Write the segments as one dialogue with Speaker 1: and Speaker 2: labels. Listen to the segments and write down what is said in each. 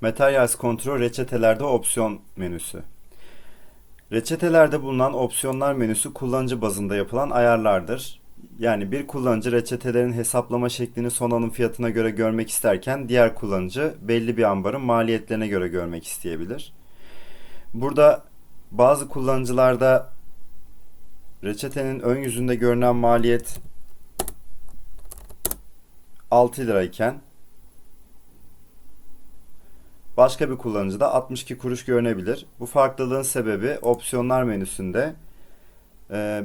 Speaker 1: Materials Control reçetelerde opsiyon menüsü. Reçetelerde bulunan opsiyonlar menüsü kullanıcı bazında yapılan ayarlardır. Yani bir kullanıcı reçetelerin hesaplama şeklini son alım fiyatına göre görmek isterken diğer kullanıcı belli bir ambarın maliyetlerine göre görmek isteyebilir. Burada bazı kullanıcılarda reçetenin ön yüzünde görünen maliyet 6 lirayken Başka bir kullanıcıda 62 kuruş görünebilir. Bu farklılığın sebebi opsiyonlar menüsünde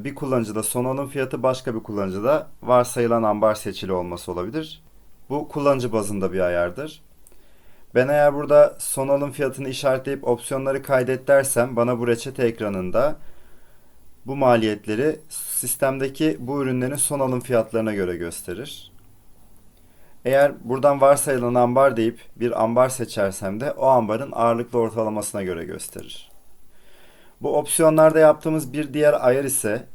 Speaker 1: bir kullanıcıda son alım fiyatı başka bir kullanıcıda varsayılan ambar seçili olması olabilir. Bu kullanıcı bazında bir ayardır. Ben eğer burada son alım fiyatını işaretleyip opsiyonları kaydet dersem bana bu reçete ekranında bu maliyetleri sistemdeki bu ürünlerin son alım fiyatlarına göre gösterir. Eğer buradan varsayılan ambar deyip bir ambar seçersem de o ambarın ağırlıklı ortalamasına göre gösterir. Bu opsiyonlarda yaptığımız bir diğer ayar ise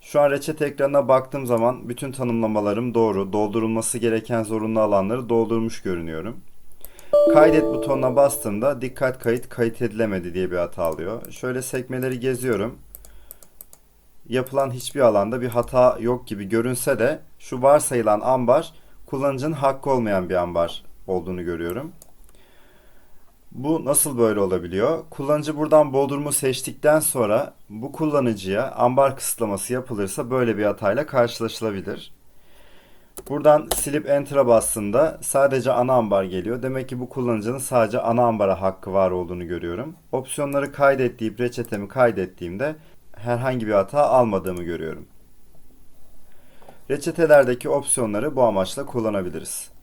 Speaker 1: şu an reçete ekranına baktığım zaman bütün tanımlamalarım doğru, doldurulması gereken zorunlu alanları doldurmuş görünüyorum. Kaydet butonuna bastığımda dikkat kayıt kayıt edilemedi diye bir hata alıyor. Şöyle sekmeleri geziyorum. Yapılan hiçbir alanda bir hata yok gibi görünse de şu varsayılan ambar kullanıcının hakkı olmayan bir ambar olduğunu görüyorum. Bu nasıl böyle olabiliyor? Kullanıcı buradan Bodrum'u seçtikten sonra bu kullanıcıya ambar kısıtlaması yapılırsa böyle bir hatayla karşılaşılabilir. Buradan silip Enter'a bastığımda sadece ana ambar geliyor. Demek ki bu kullanıcının sadece ana ambara hakkı var olduğunu görüyorum. Opsiyonları kaydet deyip reçetemi kaydettiğimde herhangi bir hata almadığımı görüyorum. Reçetelerdeki opsiyonları bu amaçla kullanabiliriz.